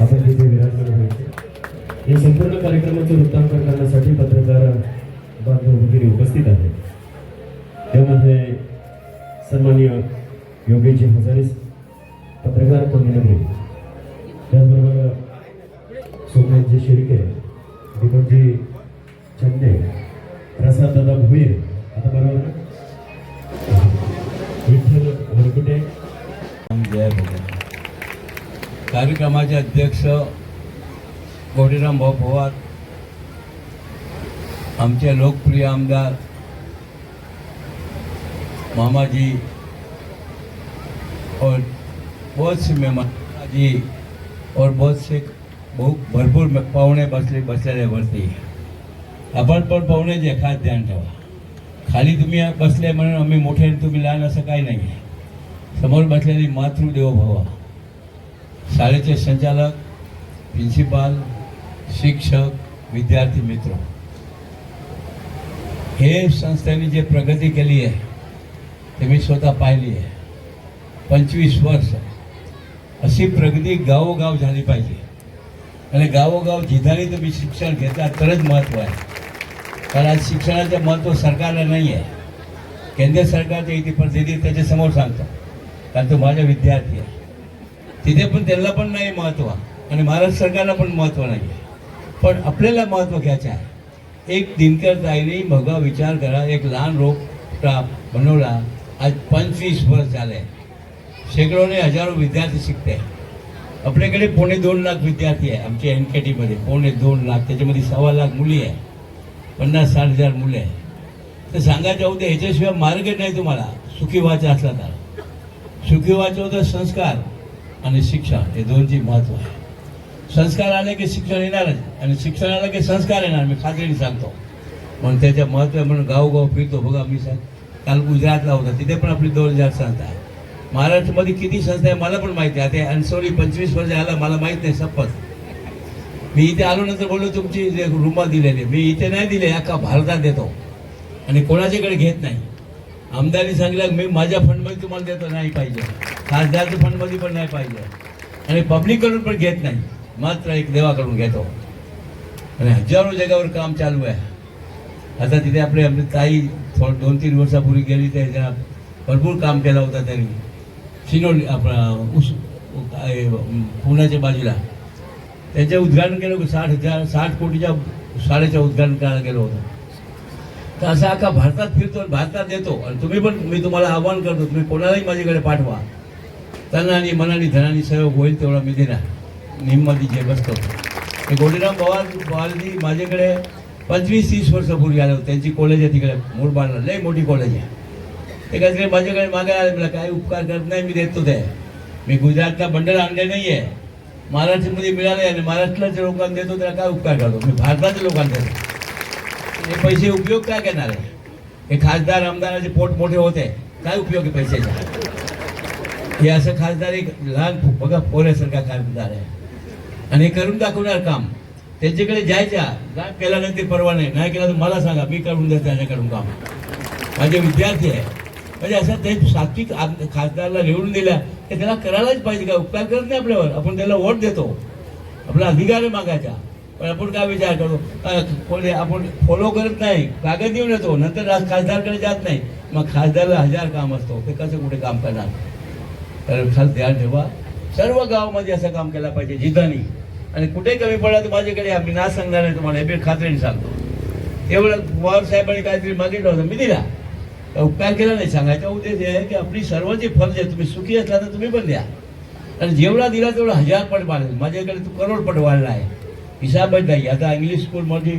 आपण तिथे विराजमान व्हायचे. या संपूर्ण कार्यक्रमाचे वृत्तांकन करण्यासाठी पत्रकार बांधव वगैरे उपस्थित आहेत. त्यामध्ये सन्मान्य योगेशजी हजारे पत्रकार कोंडिनगरी त्याचबरोबर सोमनाथजी शिर्के दीपकजी चंदे प्रसाद भुईर कार्यक्रमाचे अध्यक्ष कोटीराम भाऊ पवार आमचे लोकप्रिय आमदार मामाजी और बहुत से मेहमान जी और बहुत से बहुत भरपूर पाहुणे बसले बसलेले वरती. आपण पण पाहुणे जे खास ध्यान ठेवा. खाली तुम्ही बसले म्हणून आम्ही मोठे तुम्ही लहान असं काही नाही आहे समोर बसलेली मातृदेव भवा. शाळेचे संचालक प्रिन्सिपाल शिक्षक विद्यार्थी मित्र. हे संस्थेने जे प्रगती केली आहे ते मी स्वतः पाहिली आहे. पंचवीस वर्ष अशी प्रगती गावोगाव झाली पाहिजे. आणि गावोगाव जिथाने तुम्ही शिक्षण घेता तरच महत्त्व आहे. कारण आज शिक्षणाचं महत्त्व सरकारला नाही आहे. केंद्र सरकारच्या इथे परिस्थिती त्याच्यासमोर सांगतो कारण तो माझा विद्यार्थी आहे. तिथे पण त्यांना पण नाही महत्त्व आणि महाराष्ट्र सरकारला पण महत्त्व नाही आहे पण आपल्याला महत्त्व घ्यायचं आहे. एक दिनकर ताईने बघा विचार करा एक लहान रोपटा बनवला. आज पंचवीस वर्ष झाले. शेकडोने हजारो विद्यार्थी शिकते. आपल्याकडे पोणे दोन लाख विद्यार्थी आहे आमच्या एन के टीमध्ये पोणे दोन लाख त्याच्यामध्ये सव्वा लाख मुली आहे. पन्नास साठ हजार मुले आहे. तर सांगायचं होतं ह्याच्याशिवाय मार्ग नाही तुम्हाला. सुखी व्हायचा असला तर. सुखी व्हायचं होतं संस्कार. आणि शिक्षण हे दोनची महत्त्व आहे. संस्कार आले की शिक्षण येणारच आणि शिक्षण आलं की संस्कार येणार मी खात्रीने सांगतो. म्हणून त्याचं महत्त्व म्हणून गावोगाव फिरतो. बघा मी सांग काल गुजरातला होता तिथे पण आपली दोन हजार संस्था आहे. महाराष्ट्रामध्ये किती संस्था आहे मला पण माहिती आहे. आता अनसोली पंचवीस वर्ष आलं मला माहीत नाही शपथ मी इथे आलो नंतर बोललो तुमची जे रुमा दिलेली मी इथे नाही दिले अख्खा भारतात देतो. आणि कोणाच्याकडे घेत नाही. आमदारनी सांगितलं मी माझ्या फंडमध्ये तुम्हाला देतो नाही पाहिजे. खासदारच्या फंडमध्ये पण नाही पाहिजे. आणि पब्लिककडून पण घेत नाही. मात्र एक देवाकडून घेतो. आणि हजारो जगावर काम चालू आहे. आता तिथे आपले आपली ताई थोड दोन तीन वर्षापूर्वी गेली त्याच्या भरपूर काम केलं होतं त्यांनी. शिनोली आपला उस पुण्याच्या बाजूला. त्यांचं उद्घाटन केलं साठ हजार साठ कोटीच्या शाळेचं उद्घाटन करायला गेलं होतं. तर असा अख्खा भारतात फिरतो आणि भारतात देतो आणि तुम्ही पण मी तुम्हाला आव्हान करतो तुम्ही कोणालाही माझ्याकडे पाठवा. तनाने मनाने धनाने सहयोग होईल तेवढा मी देणार. निममध्ये जे बसतो. ते गोडीराम पवार पवारजी माझ्याकडे पंचवीस तीस वर्षापूर्वी आले होते. त्यांची कॉलेज आहे तिकडे मुरबाडला लय मोठी कॉलेज आहे. ते काहीतरी माझ्याकडे मागायला आले मला काही उपकार करत नाही मी देतो ते. मी गुजरातला बंडल आणले नाही आहे महाराष्ट्रामध्ये मिळाले आणि महाराष्ट्राच्या लोकांना देतो त्याला काय उपकार करतो? मी भारताच्या लोकांना देतो. हे पैसे उपयोग काय करणार आहे? हे खासदार आमदाराचे पोट मोठे होते काय उपयोग आहे पैशाचा? हे असं खासदार एक लहान बघा पोऱ्यासारखा खासदार आहे. आणि हे करून दाखवणार काम. त्यांच्याकडे जायच्या. काय केल्यानंतर ते परवा नाही. नाही केला तर मला सांगा मी करून देतो त्याच्याकडून काम. माझे विद्यार्थी आहे. म्हणजे असं ते सात्विक खासदारला निवडून दिल्या ते त्याला करायलाच पाहिजे. का उपकार करत नाही आपल्यावर? आपण त्याला वोट देतो. आपला अधिकार आहे मागायचा. पण आपण काय विचार करतो कोणी आपण फॉलो करत नाही कागद देऊन येतो नंतर खासदारकडे जात नाही. मग खासदारला हजार काम असतो ते कसं कुठे काम करणार? तर खास ध्यान ठेवा. सर्व गावामध्ये असं काम केलं पाहिजे जिद्दानी आणि कुठे कमी पडला तर माझ्याकडे आम्ही ना सांगणार नाही तुम्हाला हे खात्रीने सांगतो. एवढं पवार साहेबांनी काहीतरी मागितलं होतं मी दिला. उपकार केला नाही. सांगायचा उद्देश हे आहे की आपली सर्वांची फर्ज आहे तुम्ही सुखी असला तर तुम्ही पण द्या. आणि जेवढा दिला तेवढा हजार पट वाढेल माझ्याकडे तू करोडपट वाढला आहे. हिसाबच नाही आता इंग्लिश स्कूलमध्ये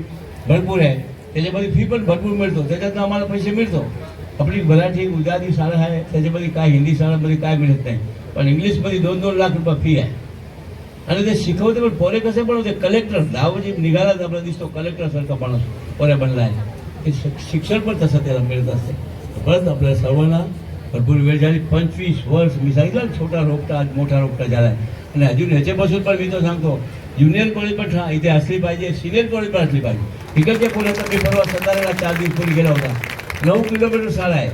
भरपूर आहे त्याच्यामध्ये फी पण भरपूर मिळतो त्याच्यातनं आम्हाला पैसे मिळतो आपली मराठी गुजराती शाळा आहे त्याच्यामध्ये काय हिंदी शाळांमध्ये काय मिळत नाही पण इंग्लिशमध्ये दोन दोन लाख रुपये फी आहे आणि ते शिकवते पण पोरे कसे बनवते कलेक्टर दहा म्हणजे निघालाच आपला दिसतो कलेक्टरसारखा माणूस पोरे बनला आहे ते शिक- शिक्षण पण तसं त्याला मिळत असते परत आपल्या सर्वांना भरपूर वेळ झाली पंचवीस वर्ष मी सांगितलं ना, छोटा रोपटा आज मोठा रोपटा झाला आहे आणि अजून ह्याच्यापासून पण मी तो सांगतो ज्युनियर कॉलेज पण इथे असली पाहिजे सिनियर कॉलेज पण असली पाहिजे. इकडच्या पुण्याचा मी परवा सताराला चार दिवस गेला होता. नऊ किलोमीटर शाळा है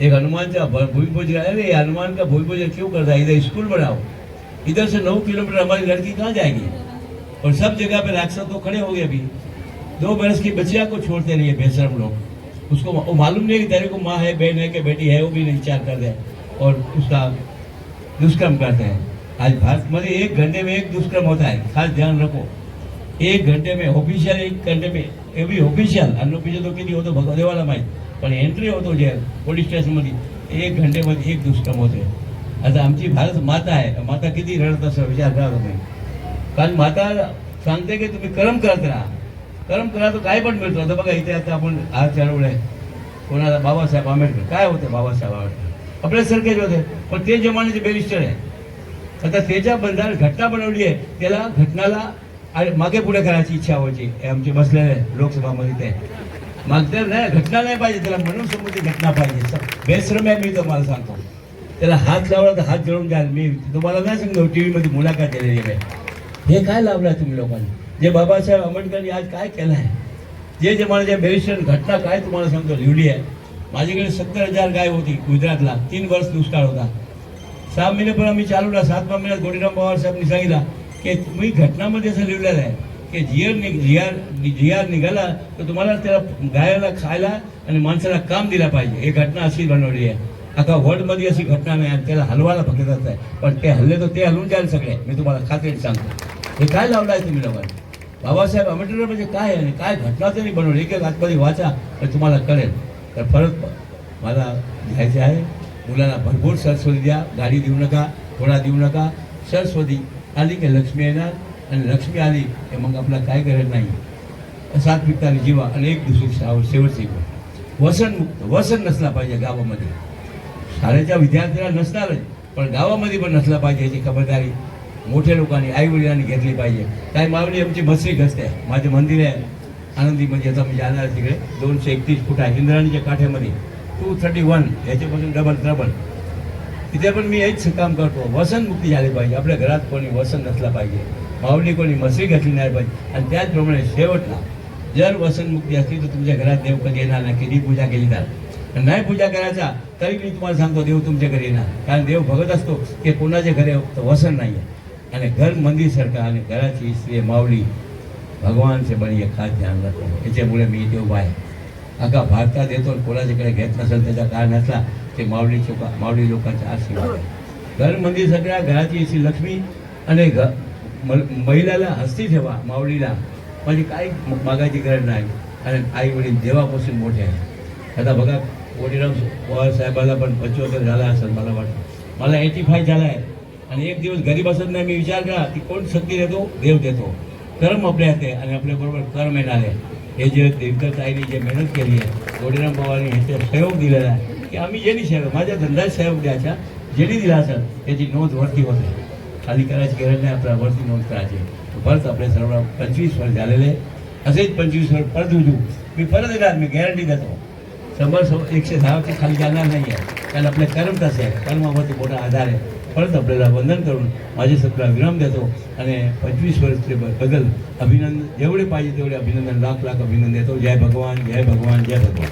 एक हनुमान का भूमि पूजन अरे हनुमान का भूमि पूजन क्यों करता? है इधर स्कूल बनाओ. इधर से नौ किलोमीटर हमारी लड़की कहाँ जाएगी और सब जगह पे राक्षस तो खड़े हो गए अभी. दो बरस की बच्चिया को छोड़ते नहीं है बेशरम लोग. उसको मालूम नहीं कि तेरे को माँ है, बहन है कि बेटी है, वो भी नहीं चार कर दे और उसका दुष्कर्म करते हैं। आज भारत में एक घंटे में एक दुष्कर्म होता है खास ध्यान रखो एक घंटे में ऑफिशियल एक घंटे में એ બી ઓફિશિયલ અનઓફિશિયલ તો કીધી હોતો ભગવા દેવાલા માહિત પણ એન્ટ્રી होतो जे पोलीस स्टेशनमध्ये एक घंटेमध्ये एक दुष्कर्म होते आता आमची भारत माता आहे माता किती रडत असं विचार करा तुम्ही कारण माता सांगते की तुम्ही कर्म करत राहा कर्म करा तर काय पण मिळतं आता बघा इथे आता आपण आज चळवळ आहे कोणाला बाबासाहेब आंबेडकर काय होते बाबासाहेब आंबेडकर आपल्यासारखेच होते पण ते जमान्याचे बेरिस्टर आहे आता त्याच्या बंधार घटना बनवली आहे त्याला घटनाला आणि मागे पुढे करायची इच्छा व्हायची. हे आमचे बसलेले लोकसभामध्ये ते. मागच्या नाही घटना नाही पाहिजे त्याला म्हणून समोरची घटना पाहिजे. स- बेश्रम आहे मी तुम्हाला सांगतो. त्याला हात लावला तर हात जळून द्याल मी तुम्हाला नाही सांगतो टी व्हीमध्ये मुलाखत दिलेली आहे. हे काय लावलं तुम्ही लोकांनी? जे बाबासाहेब आंबेडकरांनी आज काय केलं आहे जे जमान्याच्या बेरिस्टर घटना काय तुम्हाला सांगतो लिहिली आहे. माझ्याकडे सत्तर हजार गाय होती गुजरातला. तीन वर्ष दुष्काळ होता. सहा महिने पण आम्ही चालवला सातव्या महिन्यात गोडीराम पवार साहेबांनी सांगितलं की तुम्ही घटनामध्ये असं लिहिलेलं आहे की जियर नि जियार आर निघाला तर तुम्हाला त्याला गायला खायला आणि माणसाला काम दिलं पाहिजे. ही घटना अशी बनवली आहे. आता वर्ल्डमध्ये अशी घटना नाही आणि त्याला हलवायला फक्त जात आहे. पण ते हल्ले तर ते हलवून द्याल सगळे. मी तुम्हाला खात्रीने सांगतो. हे काय लावलं आहे तुम्ही लोकांनी बाबासाहेब आंबेडकर म्हणजे काय आहे? काय घटना तरी बनवली? एक एक आतमध्ये वाचा तर तुम्हाला कळेल. तर परत मला घ्यायचे आहे. मुलांना भरपूर सरस्वती द्या. गाडी देऊ नका थोडा देऊ नका. सरस्वती आली की लक्ष्मी येणार आणि लक्ष्मी आली की मग आपला काय गरज नाही. सात्विकताने जीवा आणि एक दुसरी शाव- शेवटची वसन मुक्त वसन नसला पाहिजे गावामध्ये. शाळेच्या विद्यार्थ्याला नसणारच पण गावामध्ये पण नसला पाहिजे याची खबरदारी. मोठ्या लोकांनी आईवडिलांनी घेतली पाहिजे. काय मावळी आमची मसरी घसते आहे माझे मंदिर आहे आनंदी म्हणजे आता मी जाणार तिकडे. दोनशे एकतीस फूट आहे इंद्राणीच्या काठ्यामध्ये. टू थर्टी वन याच्यापासून डबल ट्रबल तिथे पण मी हेच काम करतो. वसन मुक्ती झाली पाहिजे. आपल्या घरात कोणी वसन नसला पाहिजे. माऊली कोणी मसरी घातली नाही पाहिजे. आणि त्याचप्रमाणे शेवटला जर वसन मुक्ती असली तर तुमच्या घरात देव कधी येणार नाही? किती पूजा केली जात नाही पूजा करायचा तरी मी तुम्हाला सांगतो देव तुमच्या घरी येणार. कारण देव बघत असतो की कोणाच्या घरी वसन नाही आहे. आणि घर मंदिरसारखं आणि घराची स्त्री माऊली भगवान से बनी खास ध्यान राखतो याच्यामुळे मी देव आहे. अख्खा भारतात येतो कोणाच्याकडे घेत नसेल त्याचा काळ नसला ते माऊली चोका माऊली लोकांचा आशीर्वाद. घर मंदिर सगळ्या घराची अशी लक्ष्मी आणि घ महिलाला हस्ती ठेवा माऊलीला. म्हणजे काही मागायची गरज नाही. आणि आई वडील देवापासून मोठे आहे आता बघा वडिराम पवार साहेबाला पण पचवतर झाला असेल मला वाटतं. मला एटी फाय झाला आहे. आणि एक दिवस घरी बसत नाही मी विचार करा की कोण शक्ती देतो? देव देतो. कर्म आपल्या हाते आणि आपल्याबरोबर कर्म येणार आहे. हे जे दिनकर ताईने जे मेहनत केली आहे गोडीराम पवारने ह्याचे सहयोग दिलेला आहे की आम्ही ज्यांनी सहयोग माझ्या धंद्यात सहयोग द्यायचा ज्यांनी दिला असेल त्याची नोंद वरती होते खाली करायची गरज नाही आपल्या वरती नोंद करायची परत आपले सर्व पंचवीस वर्ष झालेले असेच पंचवीस वर्ष परत उजू मी परत येणार मी गॅरंटी देतो. शंभर सव एकशे दहाच्या खाली जाणार नाही आहे. कारण आपले कर्म तसे आहे. कर्मावरती मोठा आधार आहे. परत आपल्याला वंदन करून माझे सगळा विराम देतो आणि पंचवीस वर्ष बदल अभिनंदन जेवढे पाहिजे तेवढे अभिनंदन लाख लाख अभिनंदन देतो. जय भगवान जय भगवान जय भगवान.